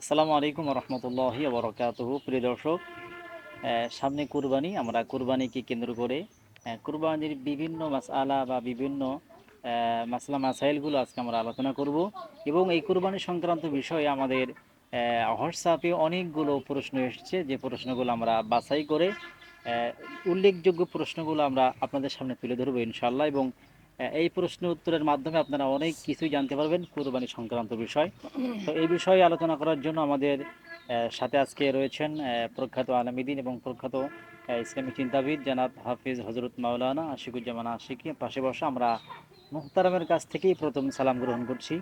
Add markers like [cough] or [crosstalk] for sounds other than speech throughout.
আসসালামু আলাইকুম রহমতুল্লাহি বরকাতহু প্রিয় দর্শক সামনে কুরবানি, আমরা কুরবানিকে কেন্দ্র করে কুরবানির বিভিন্ন মাসআলা বা বিভিন্ন মাসলা মাসাইলগুলো আজকে আমরা আলোচনা করব এবং এই কুরবানি সংক্রান্ত বিষয়ে আমাদের হোয়াটসঅ্যাপে অনেকগুলো প্রশ্ন এসেছে। যে প্রশ্নগুলো আমরা বাছাই করে উল্লেখযোগ্য প্রশ্নগুলো আমরা আপনাদের সামনে তুলে ধরবো ইনশাল্লাহ এবং এই প্রশ্ন উত্তরের মাধ্যমে আপনারা অনেক কিছুই জানতে পারবেন কুরবানি সংক্রান্ত বিষয়। তো এই বিষয়ে আলোচনা করার জন্য আমাদের সাথে আজকে রয়েছেন প্রখ্যাত আলমীদিন এবং প্রখ্যাত আহ, ইসলামী চিন্তাবিদ জানাব হাফিজ হজরত মাওলানা আশিকুজ্জামান আশিকি। পাশে বসে আমরা মুহতারামের কাছ থেকেই প্রথম সালাম গ্রহণ করছি।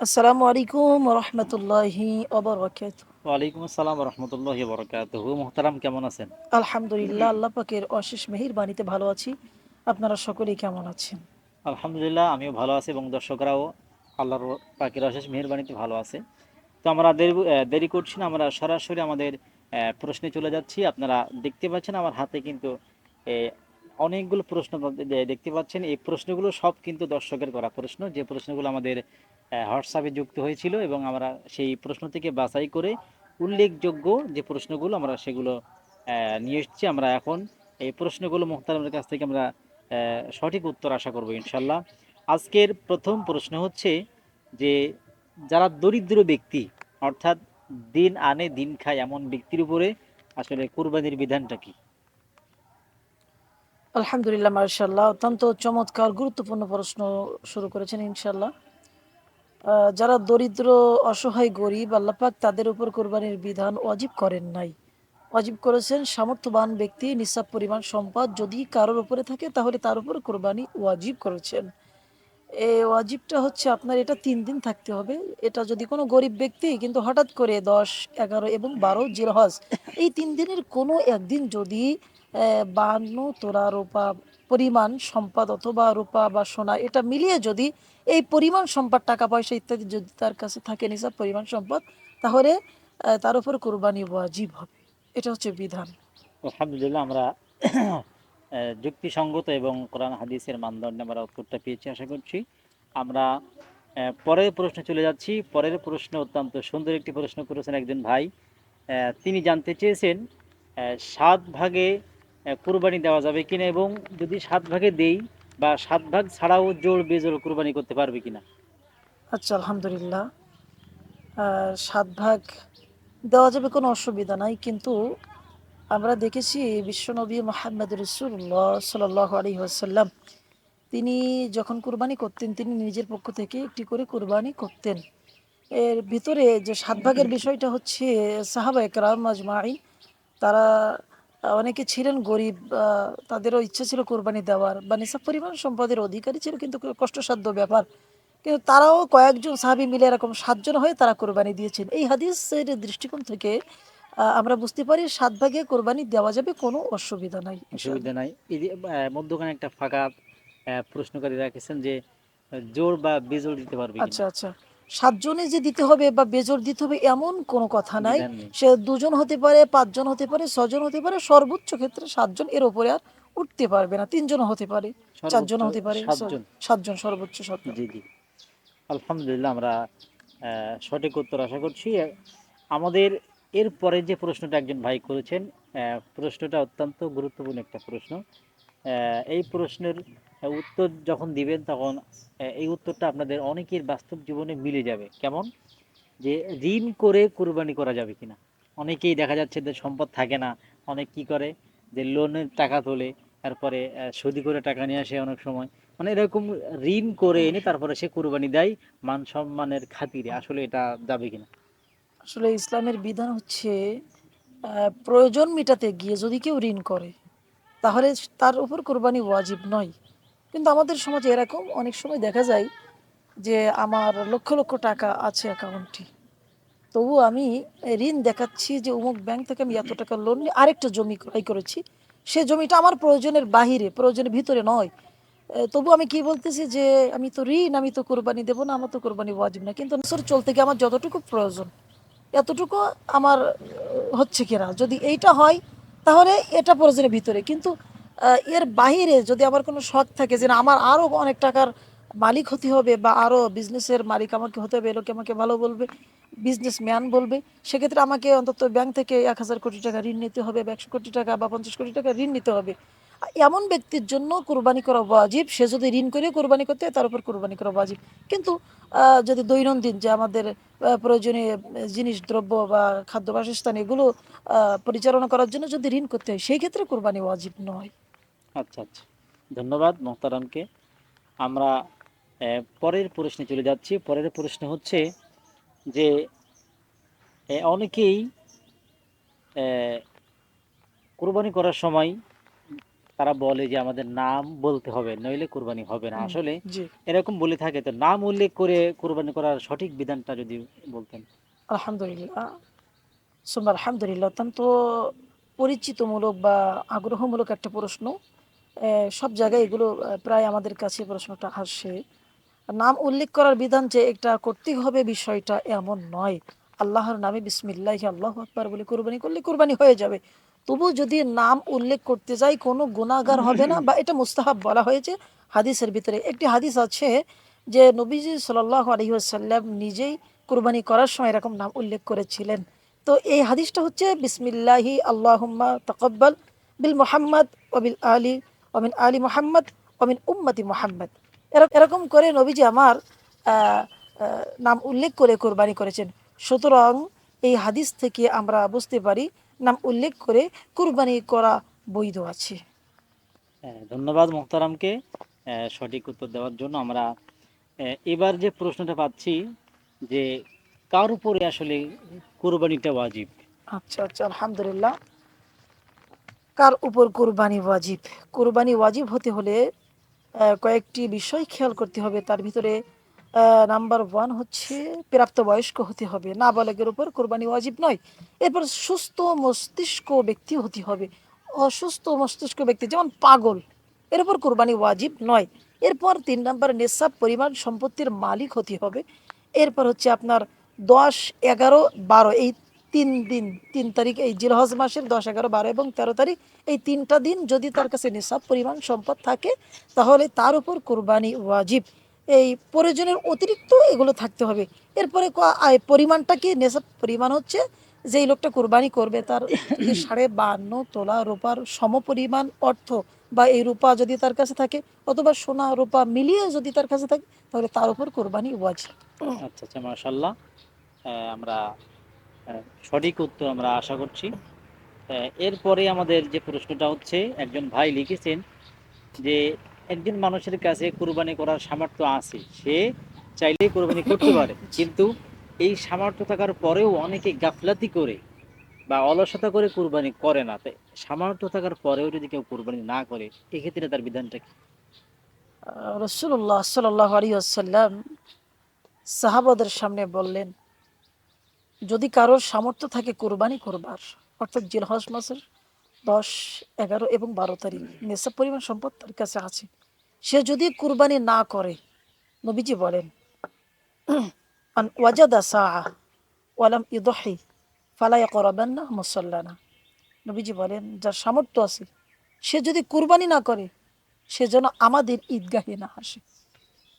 আসসালামু আলাইকুম রহমতুল্লাহি ওয়ালাইকুম আসসালাম রহমতুল্লাহ বরকাত মুহতারাম কেমন আছেন? আলহামদুলিল্লাহ আল্লাহ পাকের অশেষ মেহেরবানিতে ভালো আছি। আপনারা সকলেই কেমন আছেন? আলহামদুলিল্লাহ, আমিও ভালো আছি এবং দর্শকরাও আল্লাহর পাকের অশেষ মেহরবানিতে ভালো আছে। তো আমরা দেরি দেরি করছি না, আমরা সরাসরি আমাদের প্রশ্নে চলে যাচ্ছি। আপনারা দেখতে পাচ্ছেন আমার হাতে কিন্তু অনেকগুলো প্রশ্ন দেখতে পাচ্ছেন। এই প্রশ্নগুলো সব কিন্তু দর্শকের করা প্রশ্ন। যে প্রশ্নগুলো আমাদের হোয়াটসঅ্যাপে যুক্ত হয়েছিল এবং আমরা সেই প্রশ্ন থেকে বাছাই করে উল্লেখযোগ্য যে প্রশ্নগুলো আমরা সেগুলো নিয়ে এসেছি। আমরা এখন এই প্রশ্নগুলো মুহতারামের কাছ থেকে আমরা সঠিক উত্তর আশা করব ইনশাল্লাহ। আজকের প্রথম প্রশ্ন হচ্ছে যে, যারা দরিদ্র ব্যক্তি, অর্থাৎ দিন আনে দিন খায় এমন ব্যক্তির উপরে আসলে কুরবানির বিধানটা কি? আলহামদুলিল্লাহ মার্শাল্লাহ অত্যন্ত চমৎকার, গুরুত্বপূর্ণ প্রশ্ন শুরু করেছেন ইনশাল্লাহ যারা দরিদ্র, অসহায়, গরিব আল্লাপাক তাদের উপর কোরবানির বিধান অজীব করেন নাই। ওয়াজিব করেছেন সামর্থ্যবান ব্যক্তি, নিঃসাব পরিমাণ সম্পদ। যদি কারোর উপরে থাকে, তাহলে তার উপর কোরবানি ওয়াজিব করেছেন। এই ওয়াজিবটা হচ্ছে আপনার এটা তিন দিন থাকতে হবে। এটা যদি কোনো গরিব ব্যক্তি, কিন্তু হঠাৎ করে দশ, এগারো এবং বারো জিরহজ এই তিন দিনের কোনো একদিন যদি বান্ন তোরা রূপা পরিমাণ সম্পদ অথবা রূপা বা সোনা, এটা মিলিয়ে যদি এই পরিমাণ সম্পদ, টাকা পয়সা ইত্যাদি যদি তার কাছে থাকে, নিসাব পরিমাণ সম্পদ, তাহলে তার উপর কোরবানি ওয়াজিব হবে। এটা হচ্ছে বিধান। আলহামদুলিল্লাহ আমরা [clears throat] যুক্তিসঙ্গত এবং কোরআন হাদিসের মানদণ্ডে আমরা উত্তরটা পেয়েছি আশা করছি। আমরা পরের প্রশ্নে চলে যাচ্ছি। পরের প্রশ্ন অত্যন্ত সুন্দর একটি প্রশ্ন করেছেন একজন ভাই। তিনি জানতে চেয়েছেন সাত ভাগে কুরবানি দেওয়া যাবে কিনা এবং যদি সাত ভাগে দেই বা সাত ভাগ ছাড়াও জোর বেজোর কুরবানি করতে পারবে কিনা? আচ্ছা আলহামদুলিল্লাহ। সাত ভাগ দেওয়া যাবে কোনো অসুবিধা নাই, কিন্তু আমরা দেখেছি বিশ্বনবী মোহাম্মদ রসুল্লাহ সাল্লাহ আলী আসাল্লাম তিনি যখন কুরবানি করতেন, তিনি নিজের পক্ষ থেকে একটি করে কুরবানি করতেন। এর ভিতরে যে সাত ভাগের বিষয়টা হচ্ছে, সাহাবা একরাম আজমাইন, তারা অনেকে ছিলেন গরিব তাদেরও ইচ্ছা ছিল কোরবানি দেওয়ার, বা নিসাব পরিমাণ সম্পদের অধিকারী ছিল, কিন্তু কষ্টসাধ্য ব্যাপার। কিন্তু তারাও কয়েকজন সাহাবি মিলে এরকম সাতজন হয়ে তারা কোরবানি দিয়েছেন। এই হাদিসের দৃষ্টিকোণ থেকে আমরা বুঝতে পারি সাত ভাগে কোরবানি দেওয়া যাবে কোনো অসুবিধা নাই অসুবিধা নাই। যে মধ্যখানে একটা ফাঁকা প্রশ্নকারী রাখেছেন যে জোর বা বেজোর দিতে পারবে আচ্ছা আচ্ছা। সাতজনে যে দিতে হবে বা বেজোর দিতে হবে এমন কোনো কথা নাই। সে দুজন হতে পারে পাঁচজন হতে পারে ছজন হতে পারে সর্বোচ্চ ক্ষেত্রে সাতজন এর উপরে আর উঠতে পারবে না তিনজন হতে পারে চারজন হতে পারে সাতজন। সাতজন সর্বোচ্চ সাতজন। জি জি। আলহামদুলিল্লাহ আমরা সঠিক উত্তর আশা করছি। আমাদের এর পরে যে প্রশ্নটা একজন ভাই করেছেন প্রশ্নটা অত্যন্ত গুরুত্বপূর্ণ একটা প্রশ্ন। এই প্রশ্নের উত্তর যখন দিবেন তখন এই উত্তরটা আপনাদের অনেকের বাস্তব জীবনে মিলে যাবে। কেমন? যে ঋণ করে কুরবানি করা যাবে কিনা? অনেকেই দেখা যাচ্ছে যে সম্পদ থাকে না, অনেক কি করে? যে লোনের টাকা তোলে, তারপরে সুদি করে টাকা নিয়ে আসে অনেক সময়। মানে এরকম ঋণ করে এনে তারপরে সে কুরবানি দেয় মান সম্মানের খাতিরে। আসলে এটা যাবে কিনা? আসলে ইসলামের বিধান হচ্ছে প্রয়োজন মেটাতে গিয়ে যদি কেউ ঋণ করে, তাহলে তার উপর কোরবানি ওয়াজিব নয়। কিন্তু আমাদের সমাজে এরকম অনেক সময় দেখা যায় যে আমার লক্ষ লক্ষ টাকা আছে অ্যাকাউন্টে তবু আমি ঋণ দেখাচ্ছি যে অমুক ব্যাংক থেকে আমি এত টাকা লোন নিয়ে আরেকটা জমি ক্রয় করেছি। সে জমিটা আমার প্রয়োজনের বাহিরে, প্রয়োজনের ভিতরে নয়। তবু আমি কি বলতেছি যে আমি তো ঋণ, আমি তো কোরবানি দেবো না, আমার তো কোরবানি ওয়াজিব না। কিন্তু বছর চলতে গিয়ে আমার যতটুকু প্রয়োজন, এতটুকু আমার হচ্ছে কিনা যদি এইটা হয়, তাহলে এটা প্রয়োজনের ভিতরে। কিন্তু এর বাহিরে যদি আমার কোনো শখ থাকে যে না, আমার আরও অনেক টাকার মালিক হতে হবে বা আরও বিজনেসের মালিক আমাকে হতে হবে, এ লোকে আমাকে ভালো বলবে বিজনেসম্যান বলবে, সেক্ষেত্রে আমাকে অন্তত ব্যাংক থেকে এক হাজার কোটি টাকা ঋণ নিতে হবে বা একশো কোটি টাকা বা পঞ্চাশ কোটি টাকা ঋণ নিতে হবে। এমন ব্যক্তির জন্য কোরবানি করা ওয়াজিব, সে যদি ঋণ করে কোরবানি করতে হয়, তার উপর কোরবানি করা ওয়াজিব। কিন্তু যদি দৈনন্দিন যে আমাদের প্রয়োজনীয় জিনিস, দ্রব্য বা খাদ্য বাসস্থান, এগুলো পরিচালনা করার জন্য যদি ঋণ করতে হয়, সেই ক্ষেত্রে কোরবানি ওয়াজিব নয়। আচ্ছা আচ্ছা। ধন্যবাদ মোহতারামকে। আমরা পরের প্রশ্নে চলে যাচ্ছি। পরের প্রশ্ন হচ্ছে যে অনেকেই কুরবানি করার সময় তারা বলে যে আমাদের নাম বলতে হবে নইলে কুরবানি হবে না। আসলে এরকম বলে থাকে তো নাম উল্লেখ করে কুরবানি করার সঠিক বিধানটা যদি বলতেন। আলহামদুলিল্লাহ। সুম্মা আলহামদুলিল্লাহ অত্যন্ত পরিচিতমূলক বা আগ্রহমূলক একটা প্রশ্ন। সব জায়গায় এগুলো প্রায় আমাদের কাছে প্রশ্নটা আসে। নাম উল্লেখ করার বিধান যে এটা করতেই হবে বিষয়টা এমন নয়। আল্লাহর নামে বিসমিল্লাহ আল্লাহ আকবার বলে কোরবানি করলে কোরবানি হয়ে যাবে। তবু যদি নাম উল্লেখ করতে যাই, কোনো গুণাগার হবে না, বা এটা মুস্তাহাব বলা হয়েছে হাদিসের ভিতরে। একটি হাদিস আছে যে নবীজি সাল্লাহ আলহিহাসাল্লাম নিজেই কোরবানি করার সময় এরকম নাম উল্লেখ করেছিলেন। তো এই হাদিসটা হচ্ছে, বিসমিল্লাহি আল্লাহুম্মা তাকাব্বাল বিল মোহাম্মদ ওবিল আলী ওমিন আলী মোহাম্মদ ওমিন উম্মতি মোহাম্মদ। এরকম করে নবীজি আমার নাম উল্লেখ করে কোরবানি করেছেন। সুতরাং এই হাদিস থেকে আমরা বুঝতে পারি নাম উল্লেখ করে কোরবানি করা বৈধ আছে। ধন্যবাদ মোহতারামকে। সঠিক উত্তর দেওয়ার জন্য আমরা এবার যে প্রশ্নটা পাচ্ছি যে কার উপরে আসলে কুরবানিটা ওয়াজিব? আচ্ছা আচ্ছা আলহামদুলিল্লাহ। কার উপর কোরবানি ওয়াজিব? কোরবানি ওয়াজিব হতে হলে কয়েকটি বিষয় খেয়াল করতে হবে। তার ভিতরে নাম্বার ওয়ান হচ্ছে প্রাপ্তবয়স্ক হতে হবে। না নাবালকের উপর কোরবানি ওয়াজিব নয়। এরপর সুস্থ মস্তিষ্ক ব্যক্তি হতে হবে। অসুস্থ মস্তিষ্ক ব্যক্তি যেমন পাগল, এর উপর কোরবানি ওয়াজিব নয়। এরপর তিন নাম্বার নেশাব পরিমাণ সম্পত্তির মালিক হতে হবে। এরপর হচ্ছে আপনার দশ, এগারো, বারো। এই তিন দিন, তিন তারিখ, এই জিরহজ মাসের দশ, এগারো, বারো এবং তেরো তারিখ, এই তিনটা দিন যদি তার কাছে নিসাব পরিমাণ সম্পদ থাকে, তাহলে তার উপর কোরবানি ওয়াজিব। এই প্রয়োজনের অতিরিক্ত এগুলো থাকতে হবে। এরপরে পরিমাণটা কি নেশাব পরিমাণ হচ্ছে যেই লোকটা কোরবানি করবে তার সাড়ে বান্ন তোলা রূপার সমপরিমাণ অর্থ বা এই রূপা যদি তার কাছে থাকে অথবা সোনা রূপা মিলিয়ে যদি তার কাছে থাকে তাহলে তার উপর কোরবানি ওয়াজিব আচ্ছা আচ্ছা মাশাল্লাহ আমরা সঠিক উত্তর আমরা আশা করছি। এরপরে আমাদের যে প্রশ্নটা হচ্ছে, একজন ভাই লিখেছেন যে একজন মানুষের কাছে কুরবানি করার সামর্থ্য আছে। সে চাইলেই কুরবানি করতে পারে। কিন্তু এই সামর্থ্য থাকার পরেও অনেকে গাফলাতি করে বা অলসতা করে কুরবানি করে না। তাই সামর্থ্য থাকার পরেও যদি কেউ কুরবানি না করে, এক্ষেত্রে তার বিধানটা কি? রসুল্লাহ সাল্লাহ আলী সাহাবাদের সামনে বললেন, যদি কারোর সামর্থ্য থাকে কোরবানি করবার, অর্থাৎ জিলহজ মাসের দশ, এগারো এবং বারো তারিখ, নেশাব পরিমাণ সম্পদ তার কাছে আছে। সে যদি কুরবানি না করে নবীজি বলেন আন ওয়াজাদা সাআ ওয়ালাম ইদহি ফালা ইয়াকরাবান্না মুসাল্লানা। নবীজি বলেন যার সামর্থ্য আছে সে যদি কুরবানি না করে সে যেন আমাদের ঈদগাহে না আসে।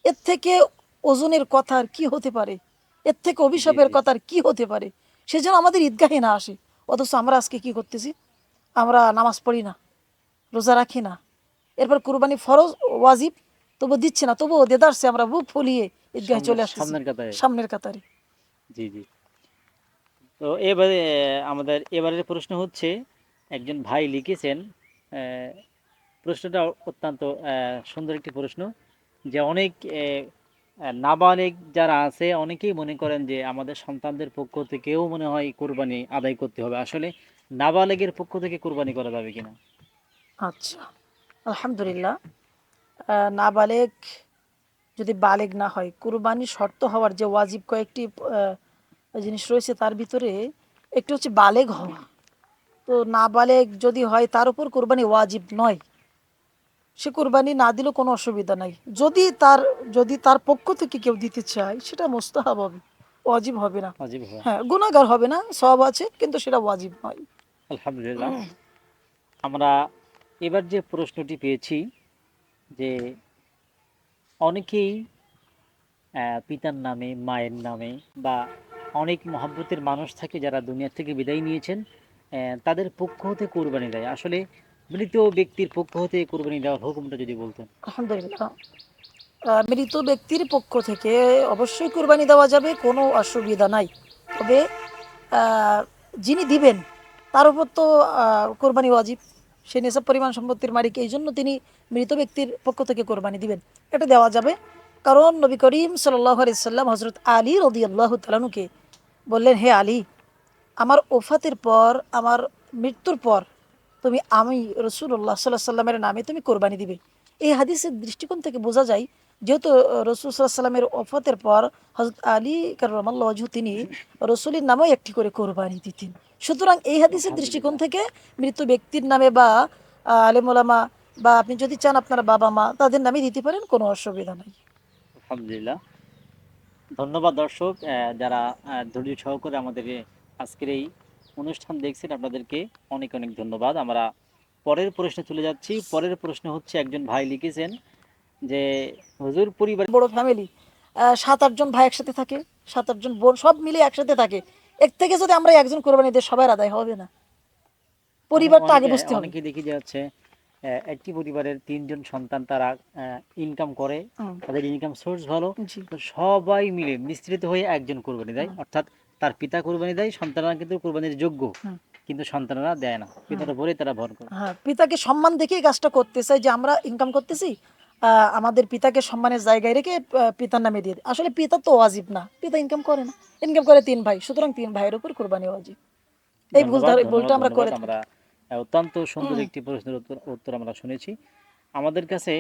এর থেকে ওজনের কথা আর কি হতে পারে? এর থেকে অভিশাপের। কথা আর কি হতে পারে? সে যেন আমাদের ঈদগাহে না আসে। অথচ আমরা আজকে কি করতেছি? আমরা নামাজ পড়ি না রোজা রাখি না এরপর কুরবানি ফরজ ওয়াজিব তবু দিচ্ছে না তবুও দেদারসে আমরা বুক ফুলিয়ে ঈদগাহে চলে আসছি সামনের কাতারে। সামনের কাতারে। জি জি। তো এবারে আমাদের এবারের প্রশ্ন হচ্ছে একজন ভাই লিখেছেন প্রশ্নটা অত্যন্ত সুন্দর একটি প্রশ্ন যে অনেক আহ, যারা আছে অনেকেই মনে করেন যে আমাদের সন্তানদের পক্ষ থেকেও মনে হয় কোরবানি আদায় করতে হবে। আসলে নাবালেগের পক্ষ থেকে কোরবানি করা যাবে কিনা? আচ্ছা। আলহামদুলিল্লাহ। আহ, নাবালেগ যদি বালেগ না হয় কুরবানি শর্ত হওয়ার যে ওয়াজিব কয়েকটি জিনিস রয়েছে তার ভিতরে একটি হচ্ছে বালেগ হওয়া। তো নাবালেগ যদি হয় তার উপর কোরবানি ওয়াজিব নয়। সে কোরবানি না দিলেও কোনো অসুবিধা নাই। যদি তার যদি তার পক্ষ থেকে কেউ দিতে চায় সেটা মোস্তাহাব হবে ওয়াজিব হবে না। হ্যাঁ গুণাগার হবে না সব আছে কিন্তু সেটা ওয়াজিব নয়। আলহামদুলিল্লাহ। আমরা এবার যে প্রশ্নটি পেয়েছি যে অনেকেই পিতার নামে, মায়ের নামে বা অনেক মহাব্বতের মানুষ থাকে যারা দুনিয়া থেকে বিদায় নিয়েছেন তাদের পক্ষ হতে কোরবানি দেয়। আসলে মৃত ব্যক্তির পক্ষ হতে কোরবানি দেওয়ার হুকুমটা যদি বলতেন। আলহামদুলিল্লাহ। মৃত ব্যক্তির পক্ষ থেকে অবশ্যই কোরবানি দেওয়া যাবে, কোনো অসুবিধা নাই। তবে যিনি দিবেন, তার উপর তো কোরবানি ওয়াজিব। সে নেশাব পরিমাণ সম্পত্তির মালিক, এই জন্য তিনি মৃত ব্যক্তির পক্ষ থেকে কোরবানি দিবেন। এটা দেওয়া যাবে কারণ নবী করিম সাল্লাহ হজরত আলী রদি আল্লাহ তালানুকে বললেন, হে আলী, আমার ওফাতের পর, আমার মৃত্যুর পর তুমি আমি রসুল্লাহ সাল্লাহ সাল্লামের নামে তুমি কোরবানি দিবে। এই হাদিসের দৃষ্টিকোণ থেকে বোঝা যায় যেহেতু রসুল সাল্লামের ওফাতের পর হজরত আলী কারমাল্লাহ তিনি রসুলের নামেও একটি করে কোরবানি দিতেন। সুতরাং এই হাদিসের দৃষ্টিকোণ থেকে মৃত ব্যক্তির নামে বা আলেমোলামা বা আপনি যদি চান আপনার বাবা মা তাদের নামে দিতে পারেন কোনো অসুবিধা নেই। আলহামদুলিল্লাহ। ধন্যবাদ দর্শক যারা ধৈর্য সহকারে আমাদের আজকের এই অনুষ্ঠান দেখছেন আপনাদেরকে অনেক অনেক ধন্যবাদ। আমরা পরের প্রশ্নে চলে যাচ্ছি। পরের প্রশ্ন হচ্ছে একজন ভাই লিখেছেন যে হুজুর পরিবার বড় ফ্যামিলি সাত আটজন ভাই একসাথে থাকে সাত আটজন বোন সব মিলে একসাথে থাকে। এর থেকে যদি আমরা একজন কোরবানি দিই সবার আদায় হবে না। পরিবারটা আগে বুঝতে হবে। অনেকে দেখি যাচ্ছে একটি পরিবারের তিনজন সন্তান তারা ইনকাম করে তাদের ইনকাম সোর্স ভালো। সবাই মিলে মিশ্রিত হয়ে একজন কোরবানি দেয়। অর্থাৎ তার পিতা কোরবানি দেয় সন্তানরা কিন্তু কোরবানির যোগ্য কিন্তু সন্তানরা দেয় না। পিতার উপরে তারা ভর করে। হ্যাঁ পিতাকে সম্মান দেখেই কাজটা করতে চাই যে আমরা ইনকাম করতেছি আমাদের পিতাকে সম্মানের জায়গায় রেখে পিতার নামে দিয়ে। আসলে পিতা তো ওয়াজিব না পিতা ইনকাম করে না। ইনকাম করে তিন ভাই সুতরাং তিন ভাইয়ের উপর কোরবানি ওয়াজিব। এই ভুল ভুলটা আমরা করে আমরা অত্যন্ত সুন্দর একটি প্রশ্নের উত্তর উত্তর আমরা শুনেছি। আমাদের কাছে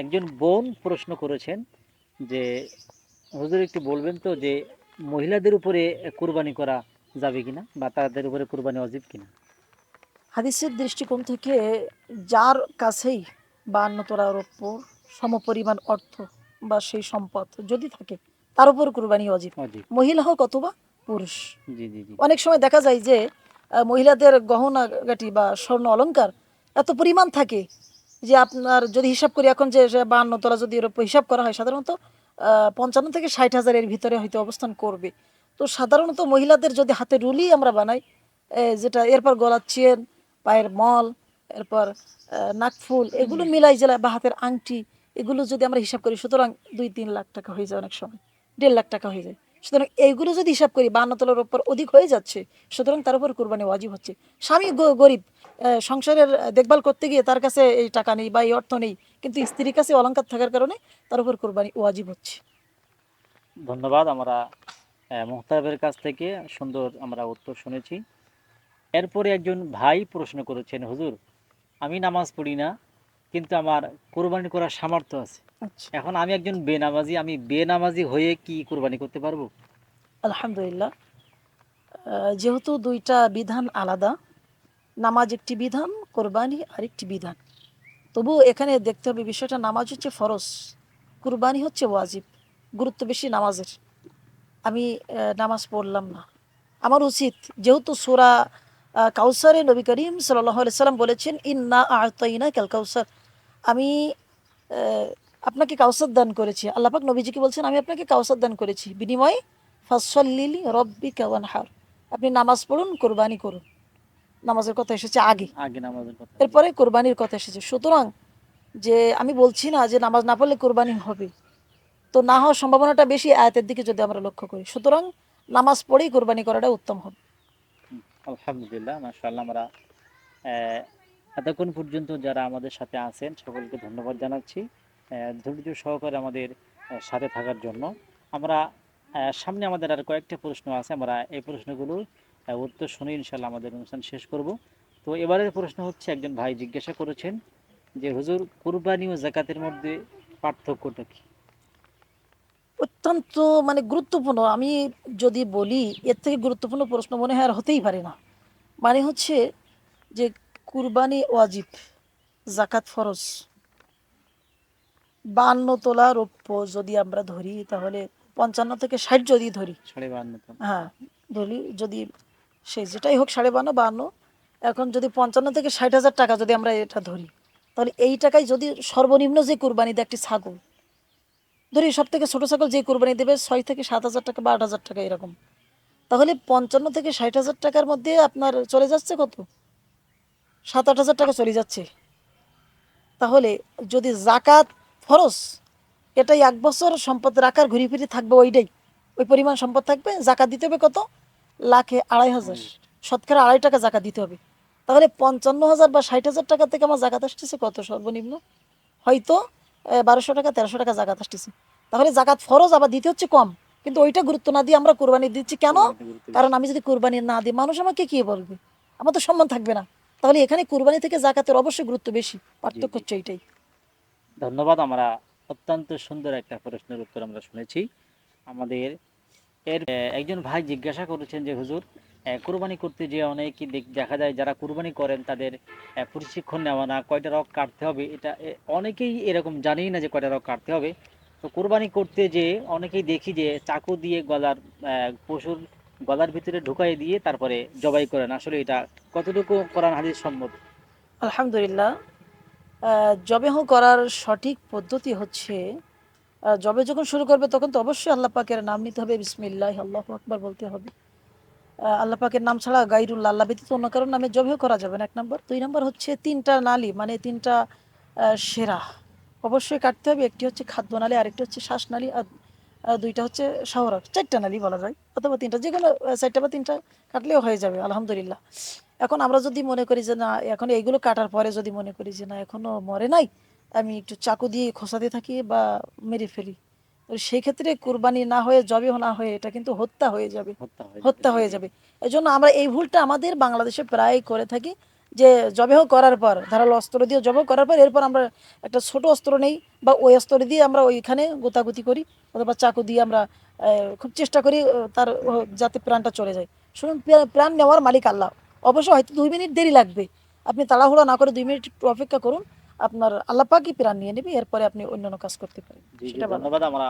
একজন বোন প্রশ্ন করেছেন যে হুজুর একটু বলবেন তো যে মহিলাদের উপরে কোরবানি করা যাবে কিনা বা তাদের উপরে কোরবানি অজিব কিনা? হাদিসের দৃষ্টিকোণ থেকে যার কাছেই বা তোলার ওপর সমপরিমাণ অর্থ বা সেই সম্পদ যদি থাকে তার উপর কুরবানি অজিব। মহিলা হোক অথবা পুরুষ। অনেক সময় দেখা যায় যে মহিলাদের গহনা গাটি বা স্বর্ণ অলংকার এত পরিমাণ থাকে যে আপনার যদি হিসাব করি এখন যে বান্ন তোলা যদি এর উপর হিসাব করা হয় সাধারণত আহ, পঞ্চান্ন থেকে ষাট হাজারের ভিতরে হয়তো অবস্থান করবে। তো সাধারণত মহিলাদের যদি হাতে রুলি আমরা বানাই যেটা এরপর গলার চেন পায়ের মল এরপর নাকফুল, এগুলো মিলাই জেলা বা হাতের আংটি, এগুলো যদি আমরা হিসাব করি, সুতরাং দুই তিন লাখ টাকা হয়ে যায় অনেক সময়, দেড় লাখ টাকা হয়ে যায়। সুতরাং এইগুলো যদি হিসাব করি, বান্ন তোলার উপর অধিক হয়ে যাচ্ছে, সুতরাং তার উপর কোরবানি ওয়াজিব হচ্ছে। স্বামী গরিব সংসারের দেখভাল করতে গিয়ে তার কাছে এই টাকা নেই বা এই অর্থ নেই, কিন্তু স্ত্রীর কাছে অলঙ্কার থাকার কারণে তার উপর কোরবানি ওয়াজিব হচ্ছে। ধন্যবাদ, আমরা মোহতাবের কাছ থেকে সুন্দর আমরা উত্তর শুনেছি। এরপরে একজন ভাই প্রশ্ন করেছেন, হুজুর আমি নামাজ পড়ি না কিন্তু আমার কোরবানি করার সামর্থ্য আছে। আচ্ছা। এখন আমি একজন বেনামাজি আমি বেনামাজি হয়ে কি কোরবানি করতে পারব? আলহামদুলিল্লাহ। যেহেতু দুইটা বিধান আলাদা নামাজ একটি বিধান কোরবানি আরেকটি বিধান। তবু এখানে দেখতে হবে বিষয়টা নামাজ হচ্ছে ফরজ কুরবানি হচ্ছে ওয়াজিব গুরুত্ব বেশি নামাজের। আমি নামাজ পড়লাম না। আমার উচিত যেহেতু সোরা কাউসারে নবী করিম সাল্লাহ সাল্লাম বলেছেন ইন ইন্না আয়তাইনা ক্যাল কাউসার। আমি আপনাকে কাউসার দান করেছি। আল্লাপাক নবীজিকে বলছেন আমি আপনাকে কাউসার দান করেছি। বিনিময়ে ফাসল্লিলি রব্বি কাওয়ানহার আপনি নামাজ পড়ুন কোরবানি করুন। নামাজের কথা এসেছে আগে। আগে নামাজের কথা। এরপরে কোরবানির কথা এসেছে। সুতরাং যে আমি বলছি না যে নামাজ না পড়লে কোরবানি হবে। তো না হওয়ার সম্ভাবনাটা বেশি আয়াতের দিকে যদি আমরা লক্ষ্য করি। সুতরাং নামাজ পড়েই কোরবানি করাটা উত্তম হবে। আলহামদুলিল্লাহ মাশাআল্লাহ আমরা এতক্ষণ পর্যন্ত যারা আমাদের সাথে আছেন সকলকে ধন্যবাদ জানাচ্ছি ধৈর্য সহকারে আমাদের সাথে থাকার জন্য। আমরা সামনে আমাদের আর কয়েকটা প্রশ্ন আছে আমরা এই প্রশ্নগুলো আহ, উত্তর শুনে ইনশাল্লাহ আমাদের অনুষ্ঠান শেষ করব। তো এবারের প্রশ্ন হচ্ছে একজন ভাই জিজ্ঞাসা করেছেন যে হুজুর কুরবানি ও জাকাতের মধ্যে পার্থক্যটা কি? অত্যন্ত মানে গুরুত্বপূর্ণ। আমি যদি বলি এর থেকে গুরুত্বপূর্ণ প্রশ্ন মনে হয় আর হতেই পারে না। মানে হচ্ছে যে কুরবানি ওয়াজিব জাকাত ফরজ। বান্ন তোলা রৌপ্য যদি আমরা ধরি তাহলে পঞ্চান্ন থেকে ষাট যদি ধরি। হ্যাঁ ধরি যদি সেই যেটাই হোক সাড়ে বান্ন বান্ন। এখন যদি পঞ্চান্ন থেকে ষাট হাজার টাকা যদি আমরা এটা ধরি তাহলে এই টাকায় যদি সর্বনিম্ন যে কুরবানি দেয় একটি ছাগল ধরি সব থেকে ছোটো ছাগল যে কোরবানি দেবে ছয় থেকে সাত হাজার টাকা বা আট হাজার টাকা এরকম। তাহলে পঞ্চান্ন থেকে ষাট হাজার টাকার মধ্যে আপনার চলে যাচ্ছে কত? সাত আট হাজার টাকা চলে যাচ্ছে। তাহলে যদি জাকাত ফরজ এটাই এক বছর সম্পদ রাখার ঘুরি ফিরি থাকবে ওইটাই। ওই পরিমাণ সম্পদ থাকবে জাকাত দিতে হবে কত? লাখে আড়াই হাজার। শতকরা আড়াই টাকা জাকাত দিতে হবে। তাহলে পঞ্চান্ন হাজার বা ষাট হাজার টাকা থেকে আমার জাকাত আসতেছে কত সর্বনিম্ন? হয়তো বারোশো টাকা তেরোশো টাকা জাকাত আসতেছে। তাহলে জাকাত ফরজ আবার দিতে হচ্ছে কম। কিন্তু ওইটা গুরুত্ব না দিয়ে আমরা কোরবানি দিচ্ছি। কেন? কারণ আমি যদি কোরবানি না দিই মানুষ আমাকে কি বলবে? আমার তো সম্মান থাকবে না। তাহলে এখানে কোরবানি থেকে জাকাতের অবশ্যই গুরুত্ব বেশি। পার্থক্য হচ্ছে এইটাই। ধন্যবাদ। আমরা অত্যন্ত সুন্দর একটা প্রশ্নের উত্তর আমরা শুনেছি। আমাদের এর একজন ভাই জিজ্ঞাসা করেছেন যে হুজুর কুরবানি করতে যে অনেকই দেখ- যায় যারা কোরবানি করেন, তাদের প্রশিক্ষণ নেওয়া না, কয়টা রক কাটতে হবে, এটা অনেকেই এরকম জানেই না যে কয়টা রক কাটতে হবে। তো কোরবানি করতে যে অনেকেই দেখি যে চাকু দিয়ে গলার পশুর গলার ভিতরে ঢুকাই দিয়ে তারপরে জবাই করেন। আসলে এটা কতটুকু কোরআন হাদিস সম্মত? আলহামদুলিল্লাহ জবেহ করার সঠিক পদ্ধতি হচ্ছে জবে যখন শুরু করবে তখন তো অবশ্যই আল্লাহ পাকের নাম নিতে হবে, বিসমিল্লাহ, আল্লাহ আকবার বলতে হবে। আল্লাহ পাকের নাম ছাড়া গাইরুল্লাহ আল্লাহ ব্যতীত অন্য কারোর নামে জবেও করা যাবে না। এক নম্বর। দুই নম্বর হচ্ছে তিনটা নালি মানে তিনটা সেরা। অবশ্যই কাটতে হবে, একটি হচ্ছে খাদ্য নালী, আরেকটি হচ্ছে শ্বাসনালী আর দুইটা হচ্ছে শাহরাগ চারটা নালী বলা যায়, অথবা তিনটা যে কোনো চারটা বা তিনটা কাটলেও হয়ে যাবে, আলহামদুলিল্লাহ। এখন আমরা যদি মনে করি যে না, এখন এইগুলো কাটার পরে যদি মনে করি যে না এখনও মরে নাই, আমি একটু চাকু দিয়ে খোসাতে থাকি বা মেরে ফেলি সেই ক্ষেত্রে কুরবানি না হয়ে জবে না হয়ে এটা কিন্তু হত্যা হয়ে যাবে। হত্যা হয়ে যাবে। এই জন্য আমরা এই ভুলটা আমাদের বাংলাদেশে প্রায় করে থাকি যে জবেহ করার পর ধারালো অস্ত্র দিয়ে জবেহ করার পর এরপর আমরা একটা ছোট অস্ত্র নেই বা ওই অস্ত্র দিয়ে আমরা ওইখানে গোতাগুতি করি অথবা চাকু দিয়ে আমরা খুব চেষ্টা করি তার যাতে প্রাণটা চলে যায়। শুনুন প্রাণ নেওয়ার মালিক আল্লাহ। অবশ্য হয়তো দুই মিনিট দেরি লাগবে। আপনি তাড়াহুড়া না করে দুই মিনিট অপেক্ষা করুন। আপনার আল্লাহ পাকই প্রাণ নিয়ে নেবে এরপরে আপনি অন্যান্য কাজ করতে পারেন। সেটা ধন্যবাদ। আমরা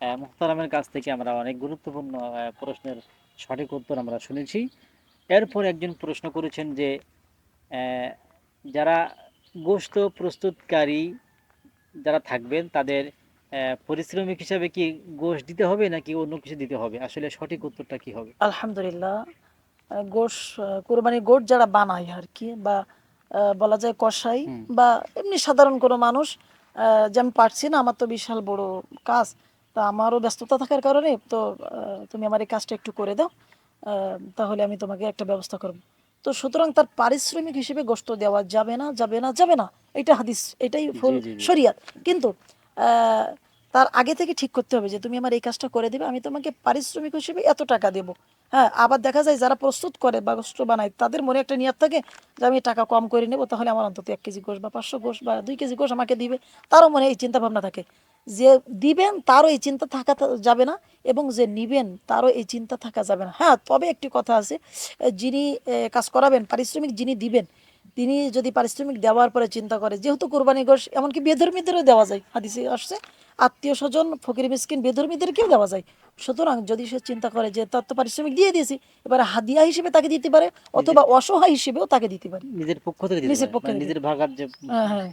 আহ, মুহতারামের কাছ থেকে আমরা অনেক গুরুত্বপূর্ণ প্রশ্নের সঠিক উত্তর আমরা শুনেছি। এরপর একজন প্রশ্ন করেছেন যে যারা গোশত প্রস্তুতকারী যারা থাকবেন তাদের পারিশ্রমিক হিসাবে কি গোশ দিতে হবে নাকি অন্য কিছু দিতে হবে? আসলে সঠিক উত্তরটা কি হবে? আলহামদুলিল্লাহ। গোশ আহ, কোরবানির গোট যারা বানায় আর কি বা বলা যায় কষাই বা এমনি সাধারণ কোনো মানুষ যে আমি পারছি না আমার তো বিশাল বড় কাজ। তা আমারও ব্যস্ততা থাকার কারণে তো তুমি আমার এই কাজটা একটু করে দাও আহ, তাহলে আমি তোমাকে একটা ব্যবস্থা করব। তো সুতরাং তার পারিশ্রমিক হিসেবে গোস্ত দেওয়া যাবে না যাবে না যাবে না। এটা হাদিস এটাই ফুল। শরিয়াত। কিন্তু আহ, তার আগে থেকে ঠিক করতে হবে যে তুমি আমার এই কাজটা করে দিবে, আমি তোমাকে পারিশ্রমিক হিসেবে এত টাকা দেব। হ্যাঁ আবার দেখা যায় যারা প্রস্তুত করে বা গোস্ত বানায়, তাদের মনে একটা নিয়ত থাকে যে আমি টাকা কম করে নেব, তাহলে আমার অন্তত এক কেজি গোশ বা পাঁচশো গোশ বা দুই কেজি গোশ আমাকে দিবে। তারও মনে এই চিন্তা ভাবনা থাকে। যে দিবেন, তারও এই চিন্তা থাকা যাবে না এবং যে নিবেন, তারও এই চিন্তা থাকা যাবে না। হ্যাঁ তবে একটি কথা আছে যিনি কাজ করাবেন, পারিশ্রমিক যিনি দিবেন, তিনি যদি পারিশ্রমিক দেওয়ার পরে চিন্তা করে, যেহেতু কোরবানি গোশ, এমনকি বেধর্মীদেরও দেওয়া যায়, হাদিসে আসছে আত্মীয় স্বজন ফকির মিসকিন বেধর্মীদেরকেও দেওয়া যায়। সুতরাং যদি সে চিন্তা করে যে তার তো পারিশ্রমিক দিয়ে দিয়েছি এবার হাদিয়া হিসেবে তাকে দিতে পারে অথবা অসহায় হিসেবেও তাকে দিতে পারে। নিজের পক্ষ থেকে নিজের পক্ষ মানে নিজের ভাগার যে হ্যাঁ হ্যাঁ।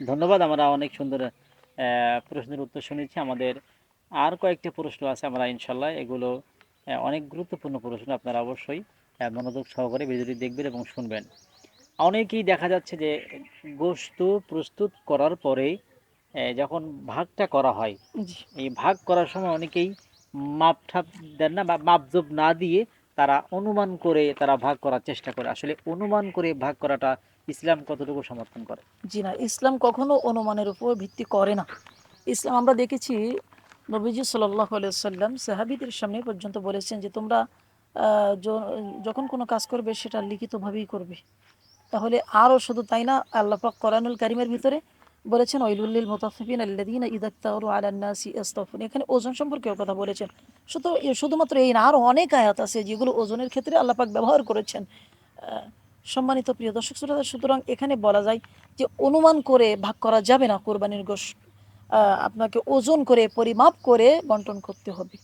ধন্যবাদ আমরা অনেক সুন্দর প্রশ্নের উত্তর শুনেছি। আমাদের আর কয়েকটি প্রশ্ন আছে আমরা ইনশাল্লাহ এগুলো অনেক গুরুত্বপূর্ণ প্রশ্ন আপনারা অবশ্যই মনোযোগ সহকারে ভিডিওটি দেখবেন এবং শুনবেন। অনেকেই দেখা যাচ্ছে যে গোশত প্রস্তুত করার পরে যখন ভাগটা করা হয় এই ভাগ করার সময় অনেকেই মাপ ঠাপ দেন না বা মাপজোপ না দিয়ে তারা অনুমান করে তারা ভাগ করার চেষ্টা করে। আসলে অনুমান করে ভাগ করাটা ইসলাম কতটুকু সমর্থন করে? জি না ইসলাম কখনো অনুমানের উপর ভিত্তি করে না। ইসলাম আমরা দেখেছি নবীজি সাল্লাহ সাল্লাম সাহাবিদের সামনে পর্যন্ত বলেছেন যে তোমরা আহ, যখন কোনো কাজ করবে সেটা লিখিতভাবেই করবে। তাহলে আরও শুধু তাই না? আল্লাহ করানুল কারিমের ভিতরে বলেছেন ওইলুল্লিল মুতাফিফিন আল্লাযীনা ইযা ইক্তালু আলান নাসি ইস্তাফুন এখানে ওজন সম্পর্কেও কথা বলেছেন। শুধু, শুধুমাত্র এই না আরও অনেক আয়াত আছে যেগুলো ওজনের ক্ষেত্রে আল্লাহ পাক ব্যবহার করেছেন। সম্মানিত প্রিয় দর্শক শ্রোতা, সুতরাং এখানে বলা যায় যে অনুমান করে ভাগ করা যাবে না কোরবানির গোশ। আপনাকে ওজন করে পরিমাপ করে বন্টন করতে হবে।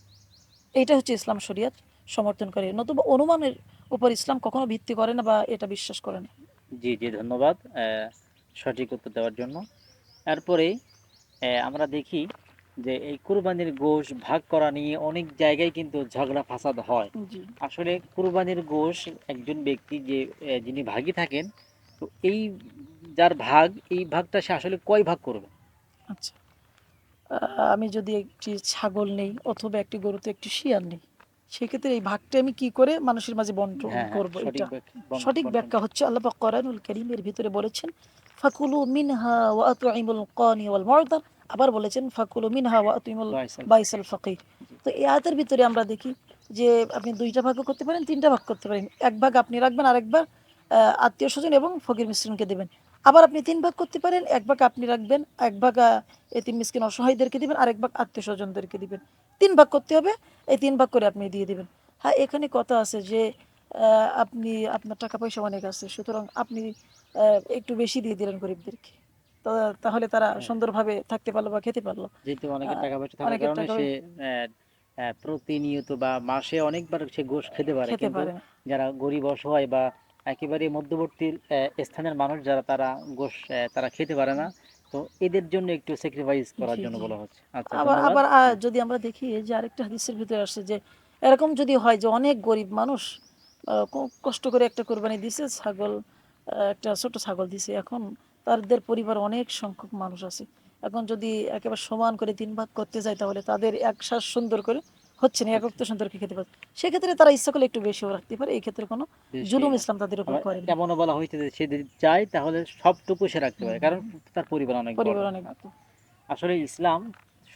এইটা হচ্ছে ইসলাম শরিয়াত সমর্থন করে নতুবা অনুমানের উপর ইসলাম কখনো ভিত্তি করে না বা এটা বিশ্বাস করে না। জি জি, ধন্যবাদ সঠিক উত্তর দেওয়ার জন্য। এরপরে আহ, আমরা দেখি যে এই কুরবানির গোশ ভাগ করা নিয়ে অনেক জায়গায় কিন্তু ঝগড়া ফাসাদ হয়। আসলে কুরবানির গোশ একজন ব্যক্তি যে যিনি ভাগী থাকেন তো এই যার ভাগ এই ভাগটা সে আসলে কয় ভাগ করবে? আচ্ছা। আমি যদি একটি ছাগল নেই অথবা একটি গরুতে একটি শিয়াল নেই সেক্ষেত্রে এই ভাগটা আমি কি করে মানুষের মাঝে বন্টন হ্যাঁ হ্যাঁ, করব? সঠিক এটা ব্যাখ্যা- সঠিক ব্যাখ্যা হচ্ছে আল্লাহ কোরআনুল কারীমের ভিতরে বলেছেন ফাকুলু মিনহা ওয়া আতইমুল কানি ওয়াল মু'তার আবার বলেছেন ফাকুলু মিনহা ওয়া আতইমুল বাইসাল। ফাকিহ। তো এই আয়াতের ভিতরে আমরা দেখি যে আপনি দুইটা ভাগ করতে পারেন তিনটা ভাগ করতে পারেন। এক ভাগ আপনি রাখবেন আরেক ভাগ আত্মীয় স্বজন এবং ফকির মিশ্রণকে দেবেন। আবার আপনি তিন ভাগ করতে পারেন এক ভাগ আপনি রাখবেন এক ভাগ এতিম মিসকিন অসহায়দেরকে দিবেন আরেক ভাগ আত্মীয় স্বজনদেরকে দিবেন। তিন ভাগ করতে হবে এই তিন ভাগ করে আপনি দিয়ে দিবেন। হ্যাঁ এখানে কথা আছে যে আহ, আপনি আপনার টাকা পয়সা অনেক আছে সুতরাং আপনি একটু বেশি দিয়ে দিলেন গরিবদেরকে। তাহলে তারা হ্যাঁ। সুন্দরভাবে থাকতে পারল বা খেতে পারল। যেহেতু অনেকের আহ, টাকা পয়সা থাকার কারণে সে প্রতিনিয়ত বা মাসে অনেকবার সে গোশ খেতে পারে কিন্তু যারা গরিব অসহায় বা একেবারে মধ্যবর্তী স্থানের মানুষ যারা তারা গোশ তারা খেতে পারে না। তো এদের জন্য একটু স্যাক্রিফাইস করার জন্য বলা হচ্ছে। আচ্ছা আবার আবার যদি আমরা দেখি যে আরেকটা হাদিসের ভিতরে আসছে যে এরকম যদি হয় যে অনেক গরিব মানুষ কষ্ট করে একটা কোরবানি দিছে ছাগল একটা ছোট ছাগল দিছে এখন। তাদের পরিবার অনেক সংখ্যক মানুষ আছে। এখন যদি একেবারে সমান করে তিন ভাগ করতে যায় তাহলে তাদের এক শ্বাস সুন্দর করে হচ্ছে না একক তো সুন্দর খেতে পারে সেক্ষেত্রে তারা ইচ্ছা করলে একটু বেশিও রাখতে পারে। এই ক্ষেত্রে কোনো জুলুম ইসলাম তাদের উপর করে না। এমনও বলা হয়েছে যে সে যদি চায় তাহলে সবটুকু সে রাখতে পারে। কারণ তার পরিবার অনেক পরিবার অনেক আসলে ইসলাম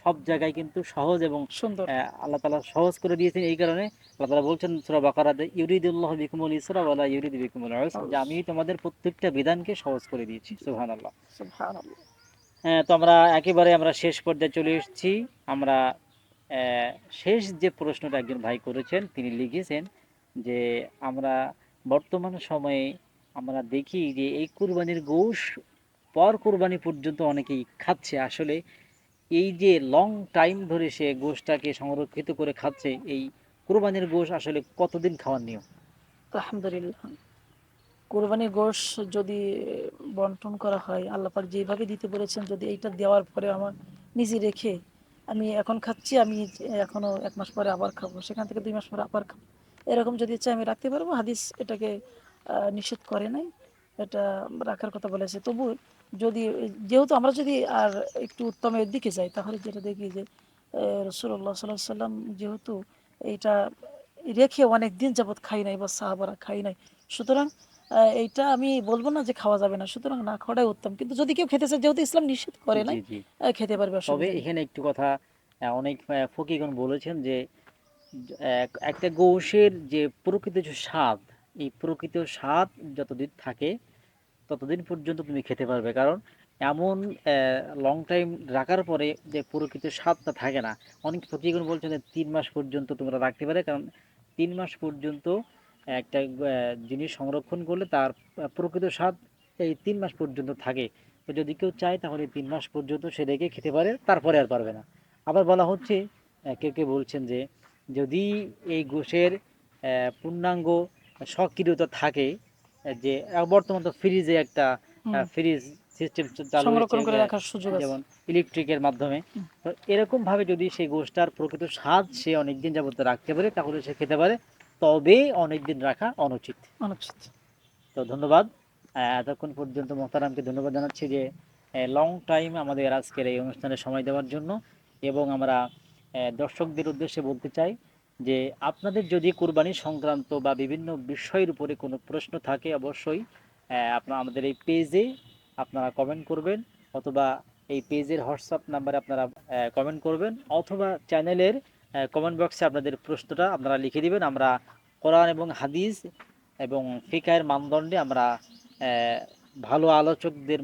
সব জায়গায় কিন্তু সহজ এবং সুন্দর। আল্লাহ তালা সহজ করে দিয়েছেন এই কারণে। আল্লাহ তাআলা বলছেন সূরা বাকারাতে ইউরিদুল্লাহ বিকুমুল ইসরা ওয়ালা ইউরিদু বিকুমুল যে আমি তোমাদের প্রত্যেকটা বিধানকে সহজ করে দিয়েছি। সুবহানাল্লাহ। সুবহানাল্লাহ। হ্যাঁ, তো আমরা একেবারে আমরা শেষ পর্যায়ে চলে এসেছি। আমরা আহ, শেষ যে প্রশ্নটা একজন ভাই করেছেন তিনি লিখেছেন যে আমরা বর্তমান সময়ে আমরা দেখি যে এই কুরবানির গোশ পর কুরবানি পর্যন্ত অনেকেই খাচ্ছে। আসলে এই যে লং টাইম ধরে সে গোশটাকে সংরক্ষিত করে খাচ্ছে, এই কোরবানির গোশ আসলে কতদিন খাওয়ার নিয়ম? আলহামদুলিল্লাহ। কোরবানির গোশ যদি বন্টন করা হয়, আল্লাহ পাক যেভাবে দিতে বলেছেন, যদি এইটা দেওয়ার পরে আমার নিজে রেখে আমি এখন খাচ্ছি, আমি এখনও এক মাস পরে আবার খাব, সেখান থেকে দুই মাস পরে আবার খাব। এরকম যদি ইচ্ছা আমি রাখতে পারব, হাদিস এটাকে নিষেধ করে নাই, এটা রাখার কথা বলেছে। তবু যদি যেহেতু আমরা যদি আর একটু উত্তমের দিকে যাই তাহলে যেটা দেখি যে রসুল্লাহ সাল্লাহ সাল্লাম যেহেতু এইটা রেখে অনেক দিন যাবত খাই নাই বা সাহাবারা খাই নাই সুতরাং এইটা আমি বলব না যে খাওয়া যাবে না সুতরাং না খাওয়াটাই উত্তম। কিন্তু যদি কেউ খেতে চায় যেহেতু ইসলাম নিষেধ করে নাই খেতে পারবে তবে এখানে একটু কথা অনেক ফকিগণ বলেছেন যে এক- একটা গোশের যে প্রকৃত যে স্বাদ এই প্রকৃত স্বাদ যতদিন থাকে ততদিন পর্যন্ত তুমি খেতে পারবে। কারণ এমন লং টাইম রাখার পরে যে প্রকৃত স্বাদটা থাকে না, অনেক ফকিগণ বলছেন যে তিন মাস পর্যন্ত তোমরা রাখতে পারে। কারণ তিন মাস পর্যন্ত একটা জিনিস সংরক্ষণ করলে তার প্রকৃত স্বাদ এই তিন মাস পর্যন্ত থাকে। তো যদি কেউ চায় তাহলে তিন মাস পর্যন্ত সে রেখে খেতে পারে, তারপরে আর পারবে না। আবার বলা হচ্ছে কেউ কেউ বলছেন যে যদি এই গোষের পূর্ণাঙ্গ সক্রিয়তা থাকে যে বর্তমান তো ফ্রিজে একটা ফ্রিজ সিস্টেম চালু করে রাখার সুযোগ আছে। যেমন ইলেকট্রিকের মাধ্যমে। তো এরকম ভাবে যদি সেই গোষ্ঠটার প্রকৃত স্বাদ সে অনেকদিন যাবত রাখতে পারে তাহলে সে খেতে পারে। তবে অনেকদিন রাখা অনুচিত। অনুচিত। তো ধন্যবাদ। এতক্ষণ পর্যন্ত মোহতারামকে ধন্যবাদ জানাচ্ছি যে লং টাইম আমাদের আজকের এই অনুষ্ঠানে সময় দেওয়ার জন্য। এবং আমরা দর্শকদের উদ্দেশ্যে বলতে চাই যে আপনাদের যদি কোরবানি সংক্রান্ত বা বিভিন্ন বিষয়ের উপরে কোনো প্রশ্ন থাকে, অবশ্যই আপনারা আমাদের এই পেজে আপনারা কমেন্ট করবেন, অথবা এই পেজের হোয়াটসঅ্যাপ নাম্বারে আপনারা কমেন্ট করবেন, অথবা চ্যানেলের কমেন্ট বক্সে আপনাদের প্রশ্নটা আপনারা লিখে দিবেন। আমরা কোরআন এবং হাদিস এবং ফিকায়ের মানদণ্ডে আমরা ভালো আলোচকদের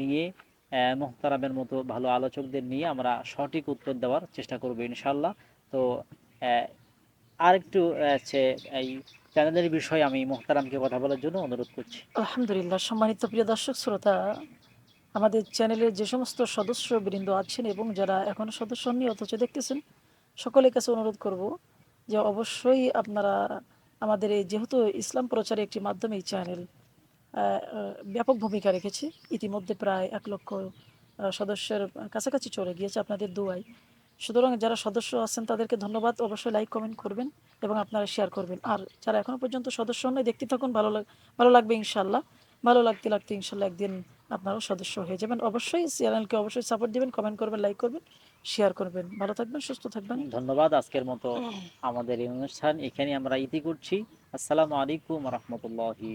নিয়ে মোহতারামের মতো ভালো আলোচকদের নিয়ে আমরা সঠিক উত্তর দেওয়ার চেষ্টা করব ইনশাল্লাহ তো আরেকটু আহ, এই চ্যানেলের বিষয়ে আমি মোহতারামকে কথা বলার জন্য অনুরোধ করছি। আলহামদুলিল্লাহ সম্মানিত প্রিয় দর্শক শ্রোতা আমাদের চ্যানেলের যে সমস্ত সদস্য বৃন্দ আছেন এবং যারা এখনও সদস্য হননি অথচ দেখতেছেন সকলের কাছে অনুরোধ করব যে অবশ্যই আপনারা আমাদের এই যেহেতু ইসলাম প্রচারে একটি মাধ্যম এই চ্যানেল ব্যাপক ভূমিকা রেখেছে। ইতিমধ্যে প্রায় এক লক্ষ সদস্যের কাছাকাছি চলে গিয়েছে আপনাদের দুয়াই সুতরাং যারা সদস্য আছেন তাদেরকে ধন্যবাদ। অবশ্যই লাইক কমেন্ট করবেন এবং আপনারা শেয়ার করবেন। আর যারা এখনও পর্যন্ত সদস্য নয় দেখতে থাকুন ভালো লাগ ভালো লাগবে ইনশাল্লাহ ভালো লাগতে লাগতে ইনশাল্লাহ একদিন আপনারাও সদস্য হয়ে যাবেন। অবশ্যই চ্যানেলকে অবশ্যই সাপোর্ট দিবেন কমেন্ট করবেন লাইক করবেন শেয়ার করবেন। ভালো থাকবেন সুস্থ থাকবেন। ধন্যবাদ আজকের মতো আমাদের এই অনুষ্ঠান। এখানে আমরা ইতি করছি। আসসালামু আলাইকুম রহমতুল্লাহি